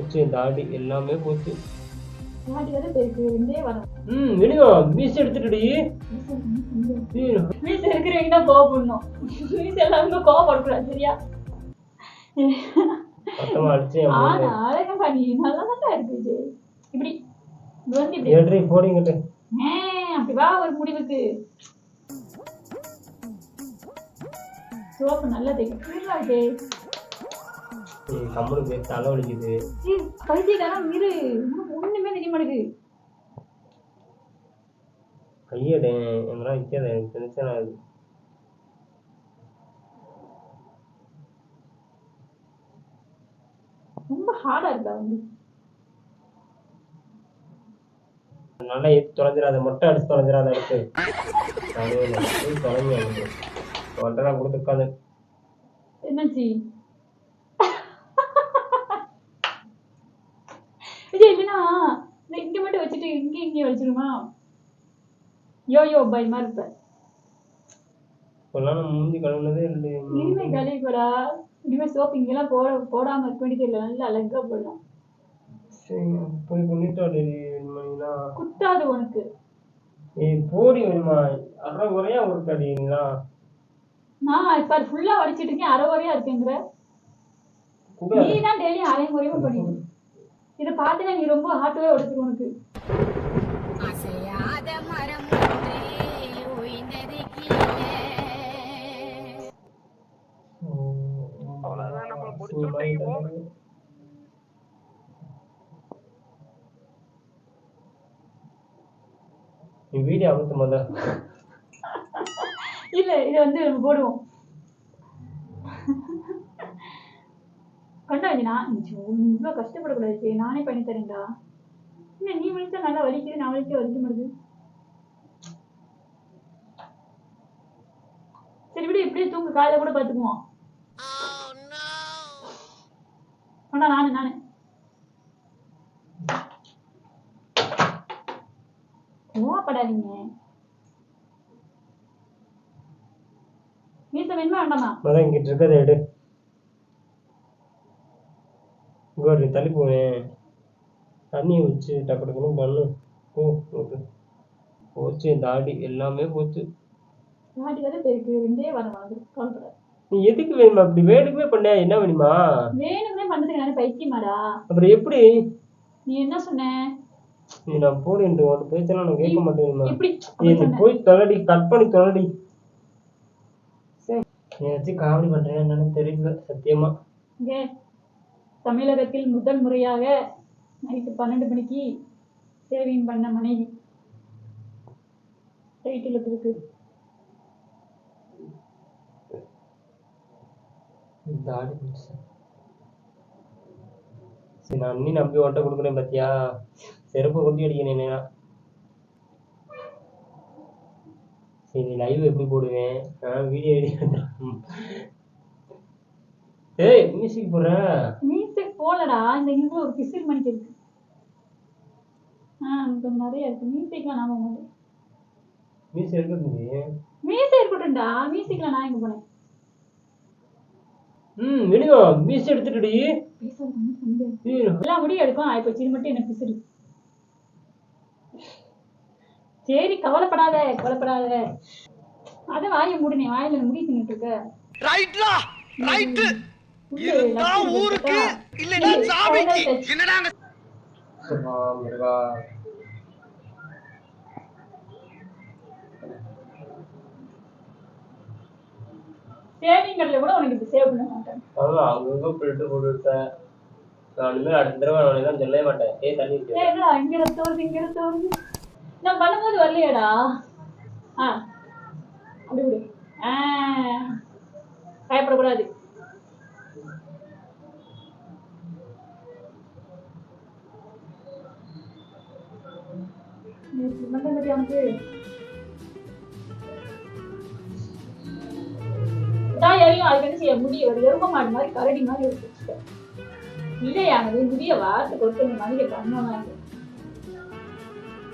போச்சு தாடி எல்லாமே போச்சு. மாட்டி வர பேருக்கு ரெண்டே வரும் ம் வெளியோ மீஸ் எடுத்துட்டுடி. மீச இருக்கிறவங்க தான் கோவப்படணும்? எல்லாருமே கோவப்படக்கூடாது சரியா. அழகா நல்லா தான் இருக்கு விஜய் இப்படி இது வந்து இப்படி. ஏழ்ரை போறீங்கிட்ட அப்படி வா ஒரு முடிவுக்கு. சோப்பு நல்லா தெரியும் கம்மனுக்கு தலை வலிக்குது. பைத்தியக்காரன் இரு. ஒண்ணுமே தெரிய மாட்டேங்குது. கையடே எங்கெல்லாம் வைக்காத எனக்கு டென்ஷன் ஆகுது ரொம்ப ஹார்டா இருக்கா வந்து? நல்லா ஏற்றி தொலைஞ்சிடாத மொட்டை அடிச்சு தொலைஞ்சிடாத அடுத்து. தொலைஞ்சி உன்கிட்ட நான் கொடுத்து உட்காந்து என்னாச்சு விஜய் இல்லைன்னா இந்த இங்க வச்சுட்டு இங்க வச்சிருமா? யோ யோ இப்பெல்லாம் நான் மூஞ்சி கழுவுனதே இல்லை இனிமே கழுவி போடா. இனிமே சோப்பு இங்கெல்லாம் போட போடாம இருக்க வேண்டியது இல்லை நல்லா அழகா போடலாம். சரி போய் பண்ணிட்டு குத்தாது உனக்கு. ஏய் போடி வேணுமா? அரை குறையா ஒரு கடிங்களா நான் இப்ப ஃபுல்லா வடிச்சிட்டு இருக்கேன். அரை வரையா இருக்குங்கிற. நீ தான் டெய்லி அரை குறையமா பண்ணிடு இதை பார்த்துனா நீ ரொம்ப ஹார்ட்வே உடைச்சிரு உனக்கு. அசையாத மரம் ஒன்றே ஓய்ந்தது கீழே. நீ வீடியோ அமுத்து முத. இல்ல இதை வந்து நம்ம போடுவோம். கண்டா நீ இவ்வளவு கஷ்டப்படக்கூடாது நானே பண்ணி தரேன்டா. என்ன நீ வலிச்சா நல்லா வலிக்குது நான் வலிக்க வலிக்க மாட்டேங்குது சரி விடு இப்படியே தூங்க காலையில கூட பாத்துக்குவோம். ஆனா நானு நானு. கோவப்படாதீங்க மீச வேணுமா வேண்டாமா? முத இங்கிட்டு இருக்கதை எடு. கோரி தள்ளி போவேன். தண்ணியை வச்சு டக்கு டக்குன்னு பண்ணு. ஓகே போச்சு தாடி எல்லாமே போச்சு. நாட்டி வரை பேருக்கு. ரெண்டே வர வாங்க கவலைப்படாது நீ எதுக்கு வேணுமா? அப்படி வேணுக்குமே பண்ண என்ன வேணுமா? வேணும்னே பண்ணதுக்கு நானே பைத்தியமாடா? அப்புறம் எப்படி? நீ என்ன சொன்ன? நீ நான் போடுன்ட்டு உன்ட்டு பேச்செல்லாம் நான் கேட்க மாட்டேன் நீ போய் தொலைடி கட் பண்ணி தொலைடி. நீ வச்சு காமெடி பண்றேன்னு என்னன்னு தெரியல சத்தியமா. தமிழகத்தில் முதல் முறையாக நைட்டு பன்னெண்டு மணிக்கு சேவிங் பண்ண மனைவி. டைட்டில் இருக்கு சரி நான் அண்ணி நம்பி ஓட்ட கொடுக்குறேன் பாத்தியா? செருப்பு கொட்டி அடிக்கணும் சரி லைவ் எப்படி போடுவேன்? நான் வீடியோ எடி ஏய் மியூசிக் போடுறேன் மியூசிக் போலடா இந்த இங்க ஒரு பிசில் மணிக்கு இருக்கு. ஆ கொஞ்சம் நிறைய இருக்கு. மியூசிக்லாம் நாம மாட்டேன் மியூசிக் எடுக்கிறது மியூசிக் இருக்கட்டும்டா மியூசிக்ல நான் எங்க போனேன் ம் வெளியோ மியூசிக் எடுத்துட்டுடி எல்லாம் முடியும் எடுக்கும் இப்ப இது மட்டும் என்ன பிசிறு சரி கவலைப்படாத கவலைப்படாத. அத வாயை மூடுனே வாயில முடி தின்னுட்டு இருக்க. ரைட்லா ரைட்டு இருந்தா ஊருக்கு இருக்கா? இல்லைன்னா ஏய், சாமிக்கு. அவ்வளவுதான் touch. என்னடா அங்க முருகா, முருகா. saving cardல கூட உனக்கு இப்ப சேவ் பண்ண மாட்டேன். ஆமா அங்கங்க ஃபில்டர் போட்டு விட்டேன் நான் இனிமேல் அடுத்த தடவை நான் தான் சொல்லவே மாட்டேன். ஏய் தண்ணி இங்க வருது இங்க வருது நான் பண்ணும்போது வரலையாடா. ஆ. அப்படி விடு. ஆ. பயப்படக்கூடாது. முடி ஒரு மாடு மாதிரி கரடி மாதிரி எடுத்துச்சு இல்லையானது புதிய வார்த்தை கொடுத்து இந்த மனித பண்ணணும்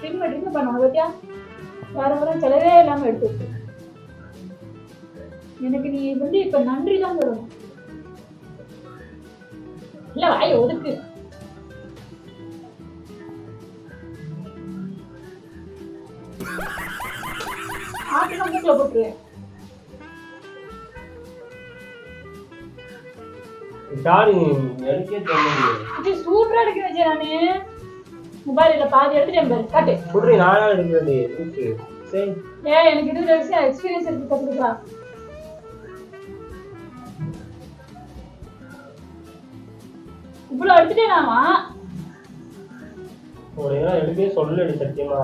திரும்ப திரும்ப பண்ணுவாங்க பத்தியா? வேற வர செலவே இல்லாம எடுத்து எனக்கு நீ வந்து இப்ப நன்றி தான் சொல்லணும். இல்ல வாய் ஒதுக்கு. ஆட்டு நம்பிக்கை போட்டுருவேன். தாடி எனக்கே தெரியல இது சூப்பரா எடுக்க வச்சேன் நானு. மொபைல்ல பாதி எடுத்துட்டேன் பாரு. காட்டு. நானா சரி. ஏய் எனக்கு இருபது வருஷம் எக்ஸ்பீரியன்ஸ் இருக்கு இவ்வளவு எடுத்துட்டேனாமா உனக்கு எடுக்கவே சொல்லடி சத்தியமா.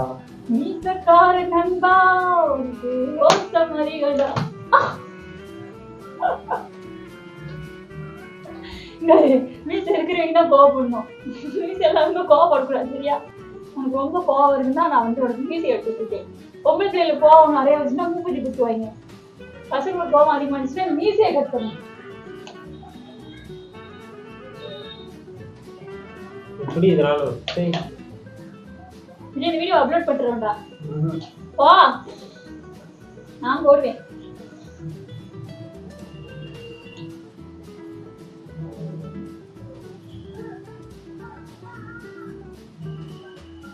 மீசக்கார நண்பா உனக்கு ஓட்ட மறிகடா மீச இருக்கிறவங்க கோவப்படணும் மீச எல்லாருமே கோவப்படக்கூடாது சரியா? உனக்கு ரொம்ப கோவம் வருதுன்னா நான் வந்து உனக்கு மீசை எடுத்து வச்சுருக்கேன் பொம்பளை பிள்ளைல கோவம் நிறைய வச்சுன்னா மூக்குத்தி குத்துவாங்க பசங்களுக்கு கோவம் அதிகமாக இருந்துச்சுன்னா மீசையை கட் பண்ணணும் எப்படி இதனாலும் சரி. இதே இந்த வீடியோ அப்லோட் ம்ஹும். போ நான் போடுவேன்.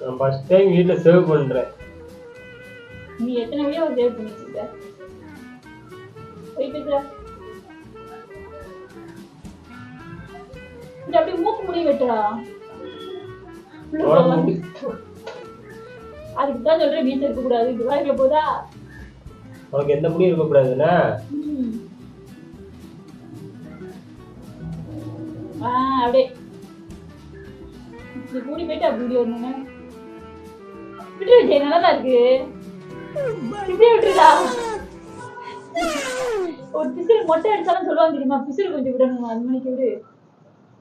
நான் ஃபர்ஸ்ட் டைம் வீட்டில் சேவ் பண்றேன். நீ எத்தனை வீடியோ சேவ் பண்ணி வச்சிருக்க போய் பேசுற இது அப்படியே மூக்கு முடி வெட்டுறா. அதுக்கு தான் சொல்றேன் வீட்டுல இருக்க கூடாது. இது வாய்க்குல போதா? உனக்கு எந்த முடியும் இருக்கக்கூடாதுன்னா அப்படியே. இப்படி கூடி போயிட்டு அப்படி வரணும் விட்டு விஜய் நல்லா தான் இருக்கு. இப்படியே விட்டுருடா. ஒரு பிசிறு மொட்டை அடிச்சாலும் சொல்லுவாங்க தெரியுமா? பிசிறு கொஞ்சம் விடணும்? அது மணிக்கு விடு.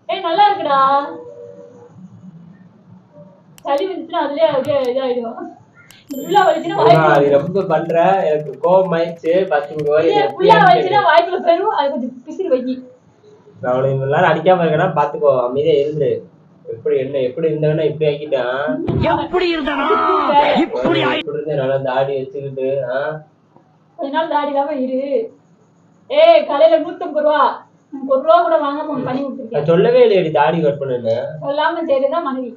ஏய் நல்லா இருக்குடா. சளி வந்துச்சுன்னா அதுலயே அப்படியே இதாயிடும். ரொம்ப பண்ற. எனக்கு கோபம் ஆயிடுச்சு. பத்து வாய்க்குள்ள போயிடும் அது கொஞ்சம் பிசிறு வைக்கி. நான் நேரம் அடிக்காம இருக்கேன்னா பாத்துக்கோ. அமைதியா இருந்து. எப்படி என்ன எப்படி இருந்தாங்கன்னா இப்படி ஆக்கிட்டான் எப்படி இருந்தானா? இப்படி இப்படி இருந்து நல்லா தாடி வச்சுக்கிட்டு? கொஞ்ச நாள் தாடி இல்லாம இரு. ஏய் கடையில நூத்தம்பது ரூபா. ஒரு ரூபா கூட உனக்கு பண்ணி கொடுத்துருக்கேன் நான் சொல்லவே இல்லையடி தாடி கட் பண்ணுன்னு. சொல்லாம செய்யறதுதான் மனைவி?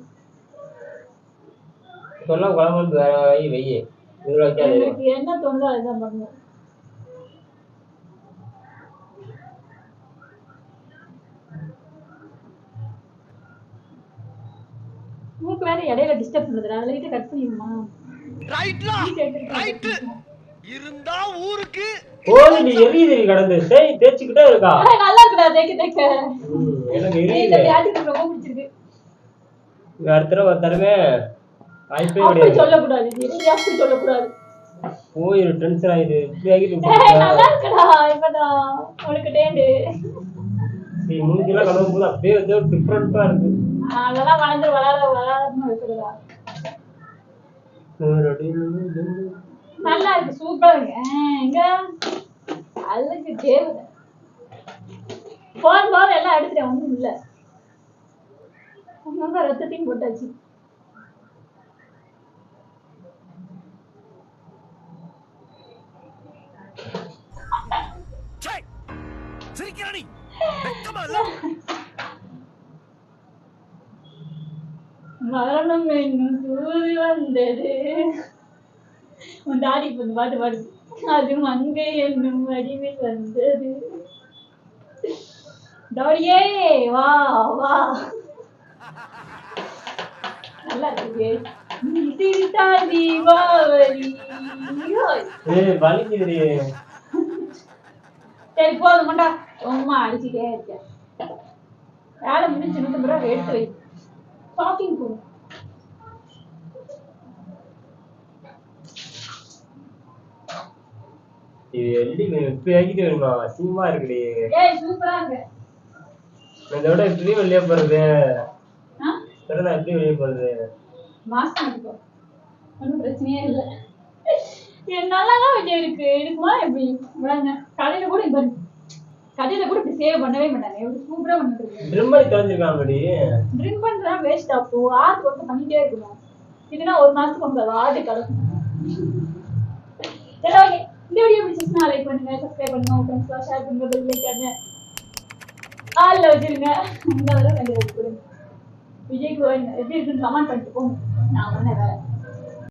சொல்லாம் குழம்பு வெய்ய என்ன தோணுதோ அதுதான் பண்ணுவோம் வேற இடையில டிஸ்டர்ப் பண்ணுதுடா அதுல கிட்ட கட் பண்ணிடுமா? ரைட்லா ரைட் இருந்தா ஊருக்கு. போதுடி எரியுது கடந்து. தேய் தேய்ச்சிக்கிட்டே இருக்கா? நல்லா இருக்குடா தேக்க தேக்க எனக்கு இந்த எரியுது. பேட்டுக்கு ரொம்ப பிடிச்சிருக்கு. அடுத்த தடவை தரவே வாய்ப்பே அப்படி கிடையாது. சொல்லக்கூடாது. இது அப்படி சொல்லக்கூடாது. போயிரு டென்ஷன் ஆயிடுது இப்படி ஆகிட்டு நல்லா இருக்குடா இப்பதான். உனக்கு டேண்டு. நீ மூஞ்சிலாம் கலவும் போது அப்படியே ஏதோ டிஃப்ரெண்டா இருக்கு. அதெல்லாம் வளர்ந்து வளர வளராம இருக்கிறதா நல்லா இருக்கு சூப்பரா இருக்கு. எங்க அழகு தேவதை போதும் போதும் எல்லாம் எடுத்துட்டேன் ஒண்ணும் இல்ல ரத்தத்தையும் போட்டாச்சு. மரணம் என்னும் தூது வந்தது? உன் தாடி இப்ப பாட்டு பாடு. அது மங்கை என்னும் வடிவில் வந்தது. தாடியே வா வா. நல்லா இருக்கு. சிரித்தால் தீபாவளி. சரி போதும் மாட்டா சும்மா அடிச்சுட்டே இருக்கேன் வேலை முடிஞ்சு நூத்தம்பது ரூபா எடுத்து வை. ஷாப்பிங் போகும் இது எல்லி இப்படி ஆகிட்டு வேணுமா அசிங்கமா இருக்குடி. இதோட எப்படி வெளியே போறது? நான் எப்படி வெளியே போறது? மாசம் ஒன்றும் பிரச்சனையே இல்லை. என்னாலதான் வெளியே இருக்கு. இருக்குமா எப்படி? கடையில கூட இப்ப கடையில கூட இப்படி சேவ் பண்ணவே மாட்டாங்க. எப்படி சூப்பரா பண்ணிட்டு இருக்கு? ட்ரிம் பண்ணி தொலைஞ்சிருக்காமடி ட்ரிங்க் பண்றதா வேஸ்ட் ஆகும் ஆறு ஒருத்தர் பண்ணிட்டே இருக்கணும். இதுனா ஒரு மாசத்துக்கு உங்க ஆடு கிடக்கும் சரி ஓகே இந்த வீடியோ பிடிச்சிருச்சுன்னா லைக் பண்ணுங்க சப்ஸ்கிரைப் பண்ணுங்க உங்க ஃப்ரெண்ட்ஸ்லாம் ஷேர் பண்ணுங்க பெல் ஐக்கான ஆல்ல வச்சிருங்க. இந்த தடவை கண்டிப்பாக விஜய்க்கு எப்படி இருக்குன்னு கமெண்ட் பண்ணிட்டு போங்க. நான் பண்ண